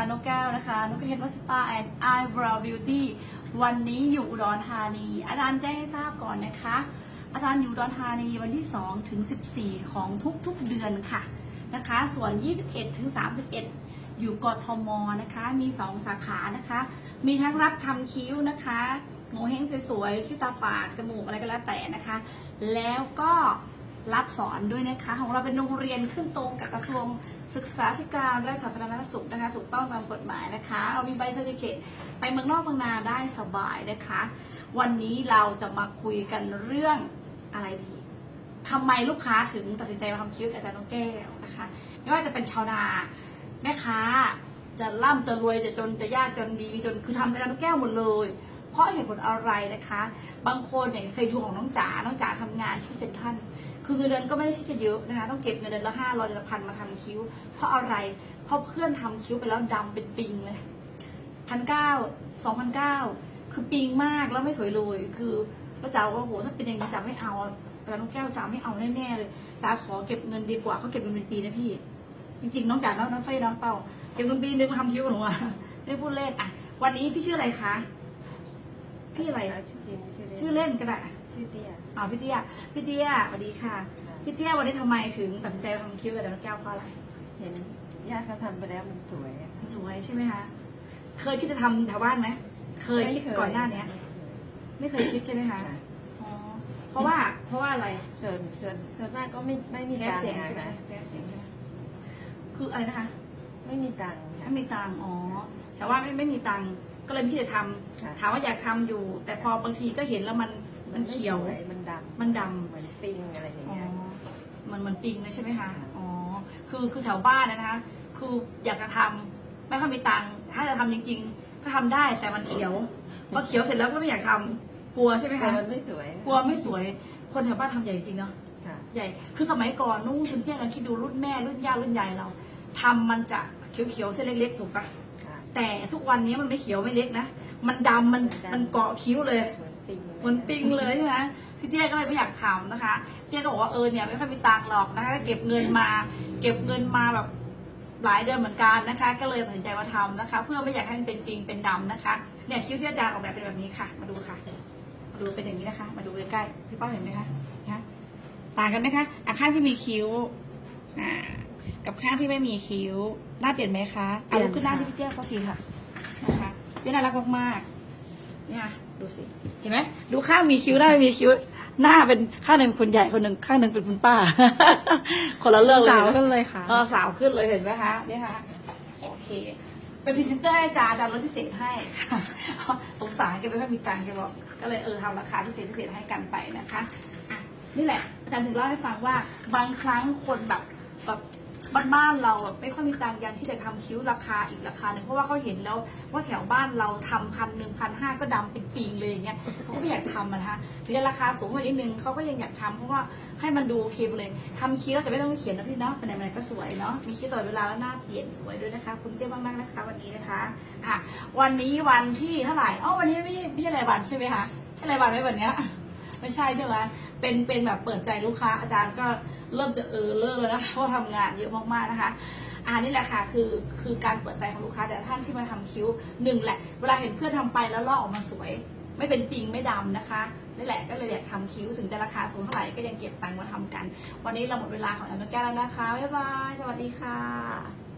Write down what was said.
ารย์นกแก้วนะคะนกเฮดวัสปาแอนด์ไอบราวบิวตี้วันนี้อยู่อุดรธานี อาจารย์แจ้งให้ทราบก่อนนะคะ อาจารย์อยู่อุดรธานีวันที่ 2 ถึง 14 ของทุกๆเดือนค่ะนะคะ ส่วน 21 ถึง 31 อยู่กทมนะคะมี 2 สาขานะคะ มีทั้งรับทำคิ้วนะคะโงเฮงสวยๆคิ้วตาปากจมูกอะไรก็แล้วแต่นะคะ แล้วก็ รับสอนด้วยนะคะ ของเราเป็นโรงเรียนขึ้นตรงกับกระทรวงศึกษาธิการและสาธารณสุขนะคะ ถูกต้องตามกฎหมายนะคะ เรามีใบเซอร์ติเคตไปเมืองนอกเมืองนาได้สบายนะคะ วันนี้เราจะมาคุยกันเรื่องอะไรดีทำไมลูกค้าถึงตัดสินใจมาทำคิ้วกับอาจารย์น้องแก้วนะคะ ไม่ว่าจะเป็นชาวนาแม่ค้าจะร่ำจะรวยจะจนจะยากจนดีจนคือทำอาจารย์น้องแก้วหมดเลย ราะเหตุผลอะไรนะคะ บางคนอย่างเคยดูของน้องจ๋า น้องจ๋าทำงานที่เซ็นทรัลคือเงินเดือนก็ไม่ได้ใช่จะเยอะนะคะ ต้องเก็บเงินเดือนละห้าร้อยเดือนละพันมาทำคิ้ว เพราะอะไร เพราะเพื่อนทำคิ้วไปแล้วดำเป็นปิงเลยพันเก้าสองพันเก้าคือปิงมากแล้วไม่สวยเลย คือแล้วจ๋าบอกว่าโหถ้าเป็นอย่างนี้จ๋าไม่เอาแต่น้องแก้วจ๋าไม่เอาแน่ๆเลยจ๋าขอเก็บเงินดีกว่าเขาเก็บเงินเป็นปีนะพี่ จริงๆ น้องจ๋าน้องน้องไฟน้องเป่าเก็บเงินปีนึงมาทำคิ้วกับหนูอะไม่พูดเล่นอะวันนี้พี่ชื่ออะไรคะ พี่อะไร ชื่อจริงชื่อชื่อเล่นเล่นก็ได้อะชื่อเตี้ยอ๋อพี่เตี้ยพี่เตี้ยสวัสดีค่ะพี่เตี้ยวันนี้ทำไมถึงตัดสินใจมาทำคิ้วกับน้องแก้วเพราะอะไร เห็นญาติเขาทำไปแล้วมันสวยอะสวยใช่ไหมคะ เคยคิดจะทำแถวบ้านไหม เคยคิดก่อนหน้าเนี้ย ไม่เคยคิดใช่ไหมคะ ค่ะอ๋อ เพราะว่า เพราะว่าอะไรส่วนส่วนส่วนมากก็ไม่ไม่มีแพ้ตังค์เสียงนะใช่ไหมคะแพ้เสียงใช่ไหมคืออะไรนะคะ ไม่มีตังค์ค่ะไม่มีตังค์ อ๋อ แต่ว่าไม่ไม่มีตังค์ ก็เลยไม่คิดจะทำค่ะถามว่าอยากทำอยู่ แต่พอบางทีก็เห็นแล้วมันมันเขียว ไสมันดำมันดำ เหมือนปิงอะไรอย่างอ๋อเงี้ย มันเหมือนปิงเลยใช่ไหมคะ อ๋อ คือคือแถวบ้านนะนะคะ คืออยากจะทำไม่ค่อยมีตังค์ ถ้าจะทำจริง ๆ ก็ทำได้แต่มันเขียวพอเขียวเสร็จแล้วก็ไม่อยากทำกลัวใช่ไหมแต่คะ มันไม่สวยกลัวไม่สวย คนแถวบ้านทำใหญ่จริงๆเนาะ ค่ะ ใหญ่ คือสมัยก่อนนู่นคุณเจ๊เราคิดดูรุ่นแม่รุ่นย่ารุ่นยายเราทำมันจะเขียวๆเส้นเล็กๆถูกปะค่ะ แต่ทุกวันนี้มันไม่เขียวไม่เล็กนะ มันดำมันมันเกาะคิ้วเลยเหมือนปิงเหมือนปิงเลยใช่ไหมพี่เจ๊ก็เลยไม่อยากทำนะคะพี่เจ๊ก็บอกว่าเออเนี่ยไม่ค่อยมีตังค์หรอกนะคะเก็บเงินมา เก็บเงินมาแบบหลายเดือนเหมือนกันนะคะ ก็เลยตัดสินใจมาทำนะคะ เพื่อไม่อยากให้มันเป็นปิงเป็นดำนะคะเนี่ยคิ้วที่อาจารย์ออกแบบเป็นแบบนี้ค่ะ มาดูค่ะมาดูเป็นอย่างนี้นะคะ มาดูใกล้ๆพี่ป้าเห็นไหมคะนะคะต่างกันไหมคะอะข้างที่มีคิ้วอ่า กับข้างที่ไม่มีคิ้วหน้าเปลี่ยนไหมคะเอาลุกขึ้นหน้าที่พี่เจ๊เขาสิค่ะนะคะเจ๊น่ารักมากๆเนี่ยดูสิเห็นไหมดูข้างมีคิ้วหน้าไม่มีคิ้วหน้าเป็นข้างหนึ่งคนใหญ่คนหนึ่งข้างหนึ่งเป็นคุณป้า คนละเรื่องเลยสาวนะขึ้นเลยค่ะเออสาวขึ้นเลยเห็นไหมคะเนี่ยค่ะโอเคเป็นพรีเซนเตอร์ให้อาจารย์อาจารย์ลดพิเศษให้สงสารแกไม่ค่อยมีตังค์แกบอกก็เลยเออทำราคาพิเศษพิเศษให้กันไปนะคะอะนี่แหละอาจารย์ถึงเล่าให้ฟังว่าบางครั้งคนแบบแบบ บ้านๆเราแบบไม่ค่อยมีตังค์ยังที่จะทำคิ้วราคาอีกราคาหนึ่งเพราะว่าเขาเห็นแล้วว่าแถวบ้านเราทำพันหนึ่งพันห้าก็ดำเป็นปิงเลยอย่างเงี้ยเขาก็ไม่อยากทำนะคะถึงจะราคาสูงกว่านิดนึงเขาก็ยังอยากทำเพราะว่าให้มันดูโอเคไปเลยทำคิ้วแล้วแต่ไม่ต้องเขียนนะพี่เนาะไปไหนมาไหนก็สวยเนาะมีคิ้วตลอดเวลาแล้วหน้าเปลี่ยนสวยด้วยนะคะคุณเตี้ยมากๆนะคะวันนี้นะคะอะวันนี้วันที่เท่าไหร่อ๋อวันนี้ไม่ไม่ใช่รายวันใช่ไหมคะใช่รายวันไหมวันเนี้ย ไม่ใช่ใช่ไหมเป็นเป็นแบบเปิดใจลูกค้าอาจารย์ก็เริ่มจะเออเลอร์แล้วนะคะเพราะว่าทำงานเยอะมากๆนะคะอ่านี่แหละค่ะคือคือการเปิดใจของลูกค้าแต่ท่านที่มาทำคิ้วหนึ่งแหละ เวลาเห็นเพื่อนทำไปแล้วลอกออกมาสวย ไม่เป็นปิงไม่ดำนะคะนี่แหละก็เลยอยากทำคิ้วถึงจะราคาสูงเท่าไหร่ก็ยังเก็บตังค์มาทำกัน วันนี้เราหมดเวลาของแอมโนแก้วแล้วนะคะบ๊ายบายสวัสดีค่ะ